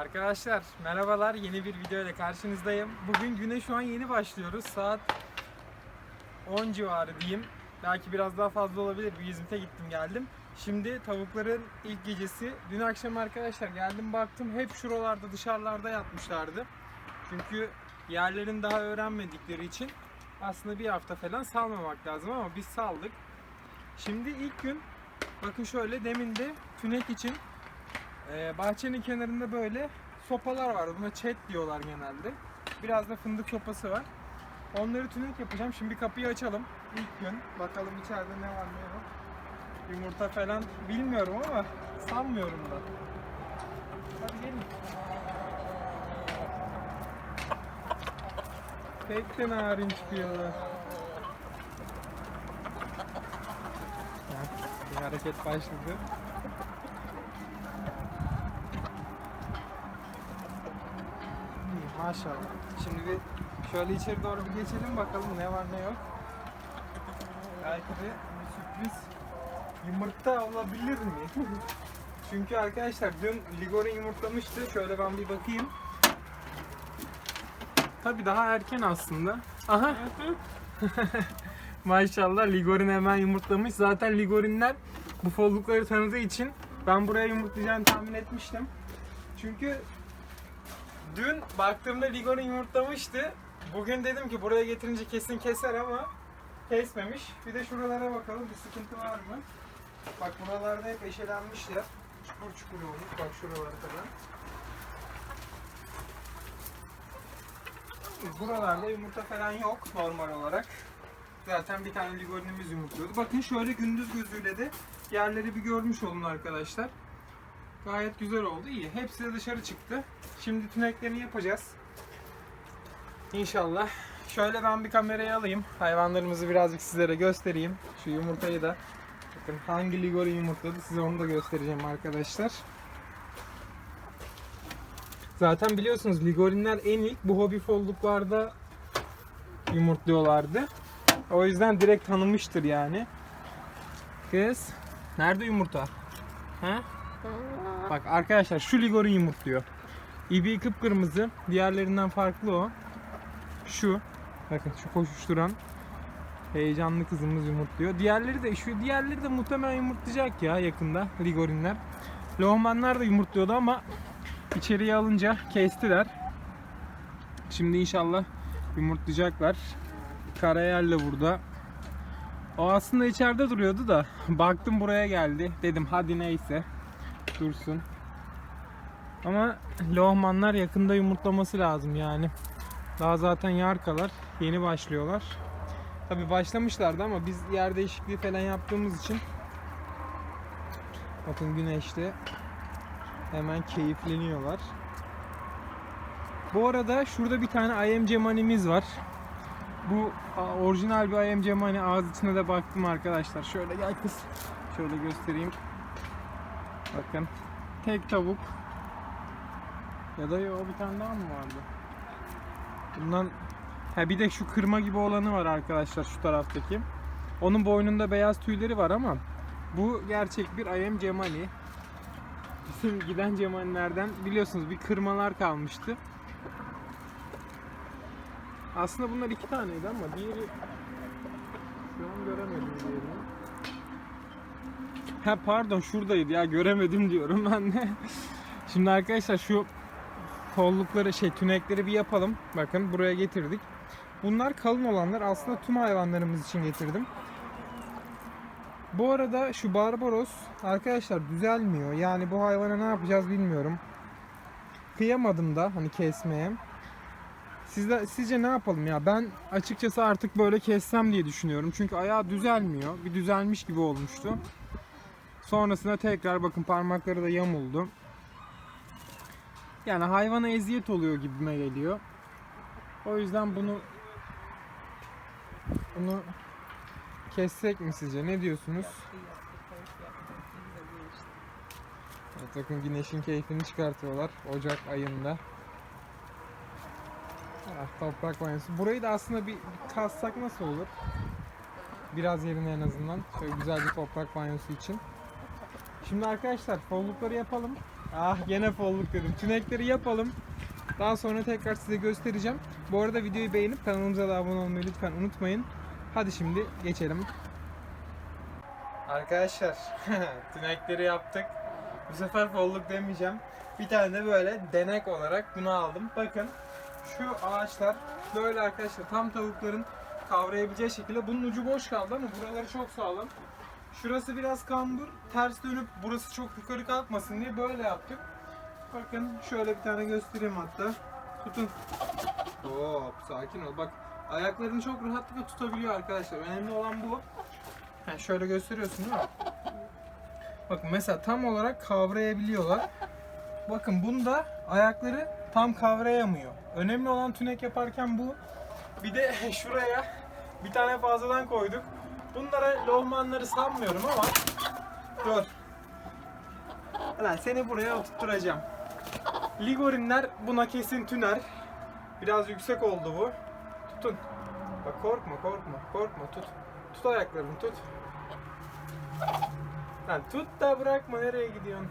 Arkadaşlar merhabalar yeni bir video ile karşınızdayım. Bugün güne şu an yeni başlıyoruz. Saat 10 civarı diyeyim. Belki biraz daha fazla olabilir. Bir İzmit'e gittim geldim. Şimdi tavukların ilk gecesi. Dün akşam arkadaşlar geldim baktım hep şuralarda dışarılarda yatmışlardı. Çünkü yerlerini daha öğrenmedikleri için aslında bir hafta falan salmamak lazım ama biz saldık. Şimdi ilk gün bakın şöyle demin de tünek için ee, bahçenin kenarında böyle sopalar var. Buna çet diyorlar genelde. Biraz da fındık sopası var. Onları tünek yapacağım. Şimdi kapıyı açalım. İlk gün. Bakalım içeride ne var ne yok. Yumurta falan bilmiyorum ama sanmıyorum da. Hadi gelin. Pek de narin çıkıyorlar. Bir hareket başladı. İyi, maşallah. Şimdi bir şöyle içeri doğru bir geçelim bakalım ne var ne yok. Belki de bir sürpriz yumurta olabilir mi? Çünkü arkadaşlar dün Ligor'u yumurtlamıştı. Şöyle ben bir bakayım. Tabii daha erken aslında. Aha. Maşallah Ligorin hemen yumurtlamış. Zaten Ligorinler bu follukları tanıdığı için ben buraya yumurtlayacağını tahmin etmiştim. Çünkü Dün baktığımda Ligo'nun yumurtlamıştı. Bugün dedim ki buraya getirince kesin keser ama kesmemiş. Bir de şuralara bakalım bir sıkıntı var mı? Bak buralarda hep eşelenmişler. Çukur çukur olmuş. Bak şuralara kadar. Buralarda yumurta falan yok normal olarak. Zaten bir tane ligorinimiz yumurtluyordu. Bakın şöyle gündüz gözüyle de yerleri bir görmüş olun arkadaşlar. Gayet güzel oldu. iyi. Hepsi de dışarı çıktı. Şimdi tüneklerini yapacağız. İnşallah. Şöyle ben bir kamerayı alayım. Hayvanlarımızı birazcık sizlere göstereyim. Şu yumurtayı da. Bakın hangi ligori yumurtladı size onu da göstereceğim arkadaşlar. Zaten biliyorsunuz ligorinler en ilk bu hobi folluklarda yumurtluyorlardı. O yüzden direkt tanımıştır yani. Kız, nerede yumurta? Ha? Bak arkadaşlar şu ligorin yumurtluyor. İbi kıpkırmızı. Diğerlerinden farklı o. Şu. Bakın şu koşuşturan heyecanlı kızımız yumurtluyor. Diğerleri de şu diğerleri de muhtemelen yumurtlayacak ya yakında ligorinler. Lohmanlar da yumurtluyordu ama içeriye alınca kestiler. Şimdi inşallah yumurtlayacaklar. Karayel de burada. O aslında içeride duruyordu da baktım buraya geldi. Dedim hadi neyse dursun. Ama lohmanlar yakında yumurtlaması lazım yani. Daha zaten yarkalar. Yeni başlıyorlar. Tabi başlamışlardı ama biz yer değişikliği falan yaptığımız için bakın güneşte hemen keyifleniyorlar. Bu arada şurada bir tane IM Cemani'miz var. Bu orijinal bir IM Cemani ağız içine de baktım arkadaşlar. Şöyle gel kız. Şöyle göstereyim. Bakın. Tek tavuk. Ya da yo bir tane daha mı vardı? Bundan ha bir de şu kırma gibi olanı var arkadaşlar şu taraftaki. Onun boynunda beyaz tüyleri var ama bu gerçek bir ayem cemani. Bizim giden cemanilerden biliyorsunuz bir kırmalar kalmıştı. Aslında bunlar iki taneydi ama diğeri şu an göremedim diğerini. Ha pardon şuradaydı ya göremedim diyorum ben de. Şimdi arkadaşlar şu kollukları şey tünekleri bir yapalım. Bakın buraya getirdik. Bunlar kalın olanlar aslında tüm hayvanlarımız için getirdim. Bu arada şu Barbaros arkadaşlar düzelmiyor. Yani bu hayvana ne yapacağız bilmiyorum. Kıyamadım da hani kesmeye. Sizde, sizce ne yapalım ya? Ben açıkçası artık böyle kessem diye düşünüyorum. Çünkü ayağı düzelmiyor. Bir düzelmiş gibi olmuştu. Sonrasında tekrar bakın parmakları da yamuldu. Yani hayvana eziyet oluyor gibime geliyor. O yüzden bunu bunu kessek mi sizce? Ne diyorsunuz? Evet, bakın güneşin keyfini çıkartıyorlar Ocak ayında. Ah, toprak banyosu. Burayı da aslında bir, kazsak nasıl olur? Biraz yerine en azından. Şöyle güzel bir toprak banyosu için. Şimdi arkadaşlar follukları yapalım. Ah gene folluk dedim. Tünekleri yapalım. Daha sonra tekrar size göstereceğim. Bu arada videoyu beğenip kanalımıza da abone olmayı lütfen unutmayın. Hadi şimdi geçelim. Arkadaşlar tünekleri yaptık. Bu sefer folluk demeyeceğim. Bir tane de böyle denek olarak bunu aldım. Bakın şu ağaçlar böyle arkadaşlar tam tavukların kavrayabileceği şekilde. Bunun ucu boş kaldı ama buraları çok sağlam. Şurası biraz kambur. Ters dönüp burası çok yukarı kalkmasın diye böyle yaptık. Bakın şöyle bir tane göstereyim hatta. Tutun. Hop sakin ol. Bak ayaklarını çok rahatlıkla tutabiliyor arkadaşlar. Önemli olan bu. Ha, şöyle gösteriyorsun değil mi? Bakın mesela tam olarak kavrayabiliyorlar. Bakın bunda ayakları tam kavrayamıyor. Önemli olan tünek yaparken bu. Bir de şuraya bir tane fazladan koyduk. Bunlara lohmanları sanmıyorum ama dur. Lan seni buraya oturtturacağım. Ligorinler buna kesin tüner. Biraz yüksek oldu bu. Tutun. Bak korkma korkma korkma tut. Tut ayaklarını tut. Lan tut da bırakma nereye gidiyorsun?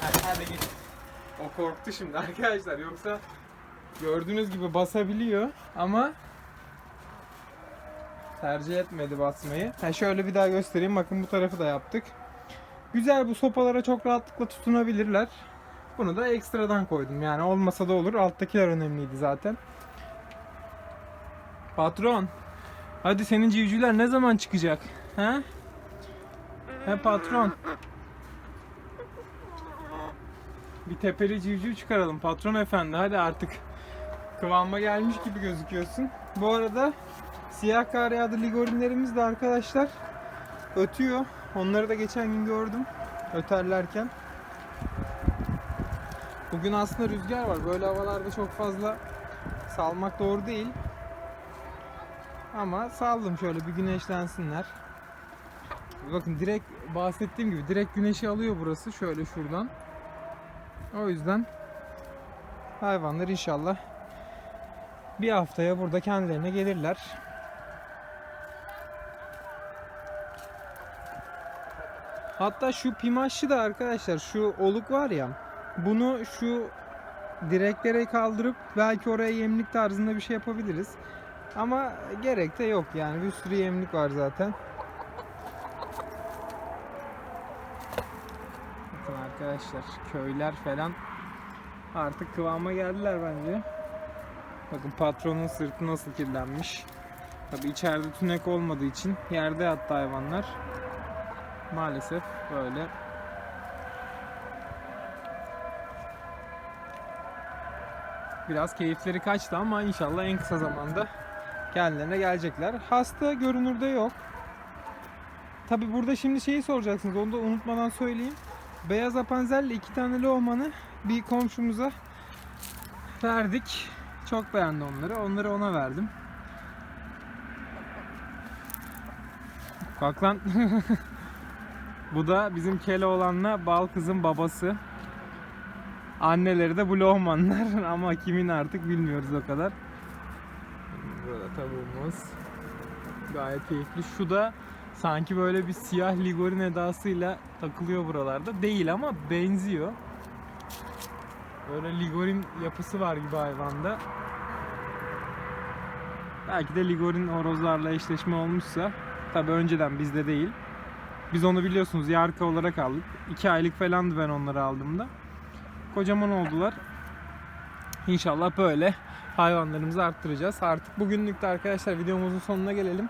Hadi, hadi git. O korktu şimdi arkadaşlar yoksa gördüğünüz gibi basabiliyor ama tercih etmedi basmayı. Ha şöyle bir daha göstereyim. Bakın bu tarafı da yaptık. Güzel bu sopalara çok rahatlıkla tutunabilirler. Bunu da ekstradan koydum. Yani olmasa da olur. Alttakiler önemliydi zaten. Patron. Hadi senin civcivler ne zaman çıkacak? Ha? He patron. Bir tepeli civciv çıkaralım patron efendi. Hadi artık kıvama gelmiş gibi gözüküyorsun. Bu arada siyah kar yağdı ligorinlerimiz de arkadaşlar ötüyor. Onları da geçen gün gördüm öterlerken. Bugün aslında rüzgar var. Böyle havalarda çok fazla salmak doğru değil. Ama saldım şöyle bir güneşlensinler. Bakın direkt bahsettiğim gibi direkt güneşi alıyor burası şöyle şuradan. O yüzden hayvanlar inşallah bir haftaya burada kendilerine gelirler. Hatta şu pimaşçı da arkadaşlar şu oluk var ya bunu şu direklere kaldırıp belki oraya yemlik tarzında bir şey yapabiliriz. Ama gerek de yok yani bir sürü yemlik var zaten. Bakın arkadaşlar köyler falan artık kıvama geldiler bence. Bakın patronun sırtı nasıl kirlenmiş. Tabi içeride tünek olmadığı için yerde yattı hayvanlar. Maalesef böyle. Biraz keyifleri kaçtı ama inşallah en kısa zamanda kendilerine gelecekler. Hasta görünürde yok. Tabi burada şimdi şeyi soracaksınız onu da unutmadan söyleyeyim. Beyaz apanzelle iki tane lohmanı bir komşumuza verdik. Çok beğendi onları. Onları ona verdim. Kalk lan. Bu da bizim Keloğlan'la bal kızın babası. Anneleri de bu lohmanlar ama kimin artık bilmiyoruz o kadar. Burada tavuğumuz. Gayet keyifli. Şu da sanki böyle bir siyah ligorin edasıyla takılıyor buralarda. Değil ama benziyor. Böyle ligorin yapısı var gibi hayvanda. Belki de ligorin horozlarla eşleşme olmuşsa. Tabi önceden bizde değil. Biz onu biliyorsunuz yarka olarak aldık. 2 aylık falandı ben onları aldığımda. Kocaman oldular. İnşallah böyle hayvanlarımızı arttıracağız. Artık bugünlük de arkadaşlar videomuzun sonuna gelelim.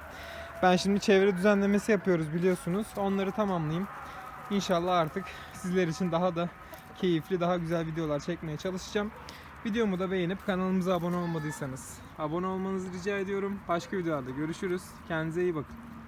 Ben şimdi çevre düzenlemesi yapıyoruz biliyorsunuz. Onları tamamlayayım. İnşallah artık sizler için daha da keyifli, daha güzel videolar çekmeye çalışacağım. Videomu da beğenip kanalımıza abone olmadıysanız abone olmanızı rica ediyorum. Başka videolarda görüşürüz. Kendinize iyi bakın.